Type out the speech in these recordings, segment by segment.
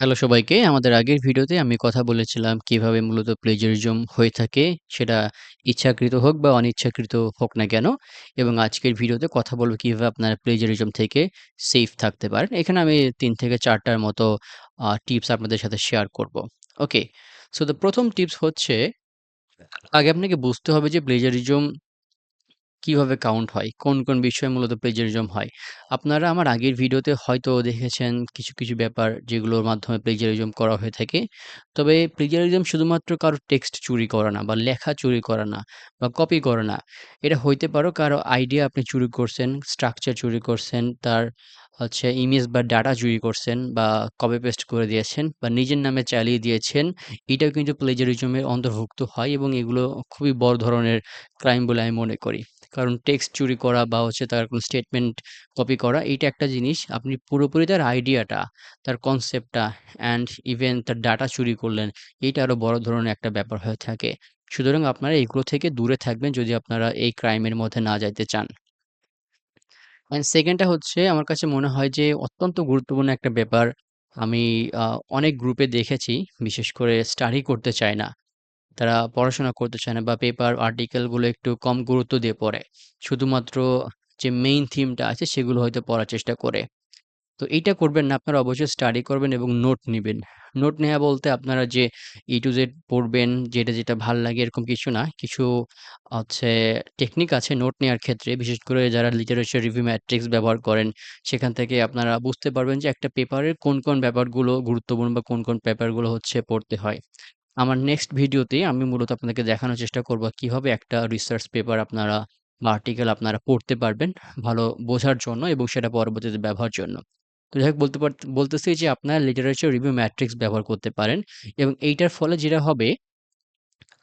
Hello সবাইকে। আমাদের আগের ভিডিওতে আমি কথা বলেছিলাম কীভাবে মূলত প্লেজারিজম হয়ে থাকে, সেটা ইচ্ছাকৃত হোক বা অনিচ্ছাকৃত হোক না কেন? এবং আজকের ভিডিওতে কথা বলব কীভাবে আপনারা প্লেজারিজম থেকে সেফ থাকতে পারেন। এখানে আমি ৩ থেকে ৪ টার মতো টিপস আপনাদের সাথে শেয়ার করব। ওকে। সো দ্যা ১ম টিপস হচ্ছে আগে আপনাকে বুঝতে হবে যে প্লেজারিজম কীভাবে কাউন্ট হয়? কোন, কোন বিষয়ে মূলত প্লেজারিজম হয়? আপনারা আমার আগের ভিডিওতে হয়তো দেখেছেন কিছু, কিছু ব্যাপার যেগুলোর মাধ্যমে প্লেজারিজম করা হয়ে থাকে। তবে প্লেজারিজম শুধুমাত্র কারও টেক্সট চুরি করা না বা লেখা চুরি করা না বা কপি করা না। এটা হইতে পারো কারও আইডিয়া আপনি চুরি করছেন, স্ট্রাকচার চুরি করছেন, তার হচ্ছে ইমেজ বা ডাটা চুরি করছেন বা কপি পেস্ট করে দিয়েছেন বা নিজের নামে চালিয়ে দিয়েছেন। এটাও কিন্তু প্লেজারিজমের অন্তর্ভুক্ত হয় এবং এগুলো খুবই বড় ধরনের ক্রাইম বলে আমি মনে করি। কারণ টেক্সট চুরি করা বা হচ্ছে তার কোনো স্টেটমেন্ট কপি করা এইটা একটা জিনিস। আপনি পুরোপুরি তার আইডিয়াটা, তার কনসেপ্টটা অ্যান্ড ইভেন তার ডাটা চুরি করলেন। এইটা আরও বড় ধরনের একটা ব্যাপার হয়ে থাকে। সুতরাং আপনারা এগুলো থেকে দূরে থাকবেন যদি আপনারা এই ক্রাইমের মধ্যে না যাইতে চান। অ্যান্ড সেকেন্ডটা হচ্ছে আমার কাছে মনে হয় যে অত্যন্ত গুরুত্বপূর্ণ একটা ব্যাপার। আমি অনেক গ্রুপে দেখেছি বিশেষ করে স্টাডি করতে চায় না। তারা পড়াশোনা করতে চায় না বা পেপার আর্টিকেলগুলো একটু কম গুরুত্ব দিয়ে পড়ে। শুধুমাত্র যে মেইন থিমটা আছে সেগুলো হয়তো পড়ার চেষ্টা করে। তো এইটা করবেন না। আপনারা অবশ্যই স্টাডি করবেন এবং নোট নিবেন। নোট নেওয়া বলতে আপনারা যে ই টু জেড পড়বেন, যেটা, যেটা ভালো লাগে এরকম কিছু না। কিছু হচ্ছে টেকনিক আছে নোট নেওয়ার ক্ষেত্রে। বিশেষ করে যারা লিটারেচার রিভিউ ম্যাট্রিক্স ব্যবহার করেন, সেখান থেকে আপনারা বুঝতে পারবেন যে একটা পেপারের কোন, কোন ব্যাপারগুলো গুরুত্বপূর্ণ বা কোন, কোন পেপারগুলো হচ্ছে পড়তে হয়। আমার নেক্সট ভিডিওতে আমি মূলত আপনাদেরকে দেখানোর চেষ্টা করব কীভাবে একটা রিসার্চ পেপার আপনারা বা আর্টিকেল আপনারা পড়তে পারবেন ভালো বোঝার জন্য এবং সেটা পরবর্তীতে ব্যবহার জন্য। তো যাই হোক, বলতে পার, বলতেছি যে আপনারা লিটারেচার রিভিউ ম্যাট্রিক্স ব্যবহার করতে পারেন এবং এইটার ফলে যেটা হবে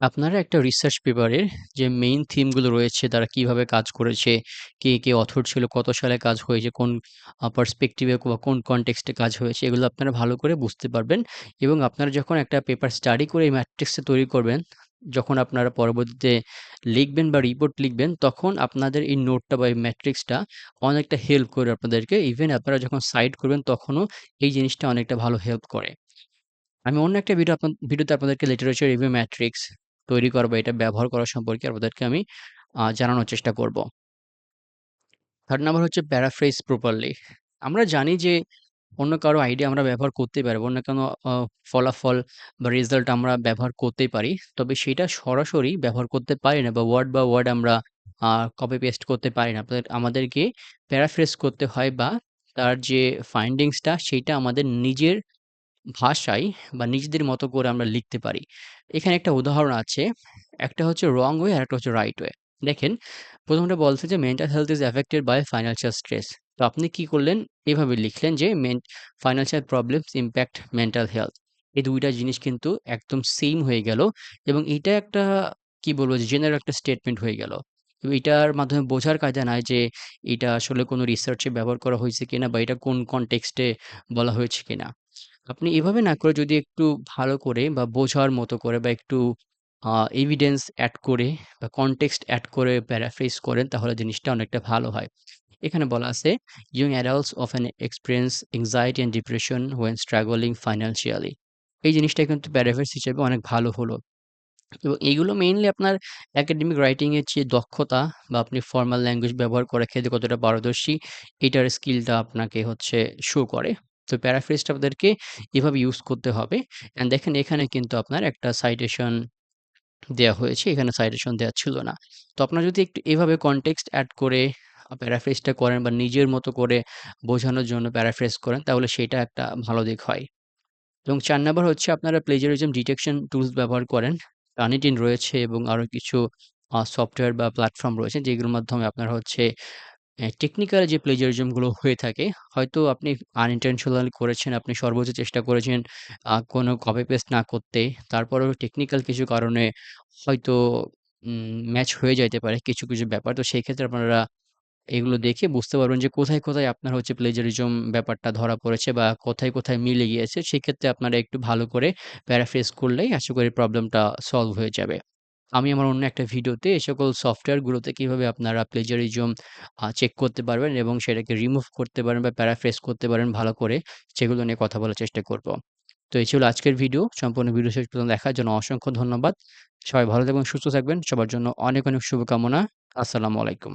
আপনারা একটা রিসার্চ পেপারের যে মেইন থিমগুলো রয়েছে, তারা কীভাবে কাজ করেছে, কে, কে অথর ছিল, কত সালে কাজ হয়েছে, কোন পার্সপেক্টিভ বা কোন কনটেক্সট কাজ হয়েছে, এগুলো আপনারা ভালো করে বুঝতে পারবেন এবং আপনারা যখন একটা পেপার স্টাডি করে এই ম্যাট্রিক্সটা তৈরি করবেন, যখন আপনারা পরবর্তীতে লিখবেন বা রিপোর্ট লিখবেন, তখন আপনাদের এই নোটটা বা এই ম্যাট্রিক্সটা অনেকটা হেল্প করে আপনাদেরকে। ইভেন আপনারা যখন সাইড করবেন তখনও এই জিনিসটা অনেকটা ভালো হেল্প করে। আমি অন্য একটা ভিডিও আপনা ভিডিওতে আপনাদেরকে লিটারেচার রিভিউ ম্যাট্রিক্স তৈরি করা বা এটা ব্যবহার করা সম্পর্কে আপনাদেরকে আমি জানানোর চেষ্টা করব। থার্ড নাম্বার হচ্ছে প্যারাফ্রেজ প্রপারলি। আমরা জানি যে, অন্য কারও আইডিয়া আমরা ব্যবহার করতেই পারব। অন্য কোনো ফলাফল বা রেজাল্ট আমরা ব্যবহার করতেই পারি। তবে সেটা সরাসরি ব্যবহার করতে পারি না বা ওয়ার্ড বা ওয়ার্ড আমরা কপি পেস্ট করতে পারি না। আমাদেরকে প্যারাফ্রেজ করতে হয় বা তার যে ফাইন্ডিংসটা সেটা আমাদের নিজের ভাষায় বা নিজেদের মতো করে আমরা লিখতে পারি। এখানে একটা উদাহরণ আছে। একটা হচ্ছে রং ওয়ে আর একটা হচ্ছে রাইট ওয়ে। দেখেন, প্রথমটা বলছে যে mental health is affected by financial stress. তো আপনি কি করলেন? এভাবে লিখলেন যে financial problems impact mental health. এই দুইটা জিনিস কিন্তু একদম সেম হয়ে গেল এবং এটা একটা, কি বলব, যে জেনারেল একটা স্টেটমেন্ট হয়ে গেল। এটার মাধ্যমে বোঝার কায়দা নাই যে, এটা আসলে কোনো রিসার্চে ব্যবহার করা হয়েছে কিনা বা এটা কোন কনটেক্সটে বলা হয়েছে কিনা। আপনি এভাবে না করে যদি একটু ভালো করে বা বোঝার মতো করে বা একটু এভিডেন্স অ্যাড করে বা কনটেক্সট অ্যাড করে প্যারাফ্রেজ করেন তাহলে জিনিসটা অনেকটা ভালো হয়। এখানে বলা আছে, "young adults often experience anxiety and depression when struggling financially." এই জিনিসটা কিন্তু প্যারাফ্রেজ হিসেবে অনেক ভালো হলো। এবং এইগুলো মেইনলি আপনার একাডেমিক রাইটিংয়ের যে দক্ষতা বা আপনি ফর্মাল ল্যাঙ্গুয়েজ ব্যবহার করে ক্ষেত্রে কতটা পারদর্শী, এটার স্কিলটা আপনাকে হচ্ছে শো করে। তো প্যারাফ্রেজটা আপনাদেরকে এভাবে ইউজ করতে হবে। অ্যান্ড দেখেন এখানে কিন্তু আপনার একটা সাইটেশন দেওয়া হয়েছে। এখানে সাইটেশন দেওয়া ছিল না। তো আপনারা যদি একটু এভাবে কনটেক্সট অ্যাড করে আ প্যারাফ্রেজটা করেন বা নিজের মতো করে বোঝানোর জন্য প্যারাফ্রেজ করেন, তাহলে সেটা একটা ভালো দিক হয়। এবং চার নাম্বার হচ্ছে আপনারা প্লেজারিজম ডিটেকশন টুলস ব্যবহার করেন। টানিটিন রয়েছে এবং আরও কিছু সফটওয়্যার বা প্ল্যাটফর্ম রয়েছে, যেগুলোর মাধ্যমে আপনারা হচ্ছে টেকনিক্যাল যে প্লেজারিজমগুলো হয়ে থাকে, হয়তো আপনি আনইনটেনশনালি করেছেন, আপনি সর্বোচ্চ চেষ্টা করেছেন কোনো কপি পেস্ট না করতে। তারপরেও টেকনিক্যাল কিছু কারণে হয়তো ম্যাচ হয়ে যাইতে পারে কিছু, কিছু ব্যাপার। তো সেই ক্ষেত্রে আপনারা এগুলো দেখে বুঝতে পারবেন যে কোথায়, কোথায় আপনার হচ্ছে প্লেজারিজম ব্যাপারটা ধরা পড়েছে বা কোথায়, কোথায় মিলে গিয়েছে। সেক্ষেত্রে আপনারা একটু ভালো করে প্যারাফ্রেজ করলেই আশা করি প্রবলেমটা সলভ হয়ে যাবে। আমি আমার অন্য একটা ভিডিওতে এ সকল সফটওয়্যারগুলোতে কীভাবে আপনারা প্লেজারিজম চেক করতে পারবেন এবং সেটাকে রিমুভ করতে পারেন বা প্যারাফ্রেস করতে পারেন ভালো করে, সেগুলো নিয়ে কথা বলার চেষ্টা করব। তো এই ছিল আজকের ভিডিও। সম্পূর্ণ ভিডিও শেষ পর্যন্ত দেখার জন্য অসংখ্য ধন্যবাদ। সবাই ভালো থাকবেন, সুস্থ থাকবেন। সবার জন্য অনেক, অনেক শুভকামনা। আসসালামু আলাইকুম।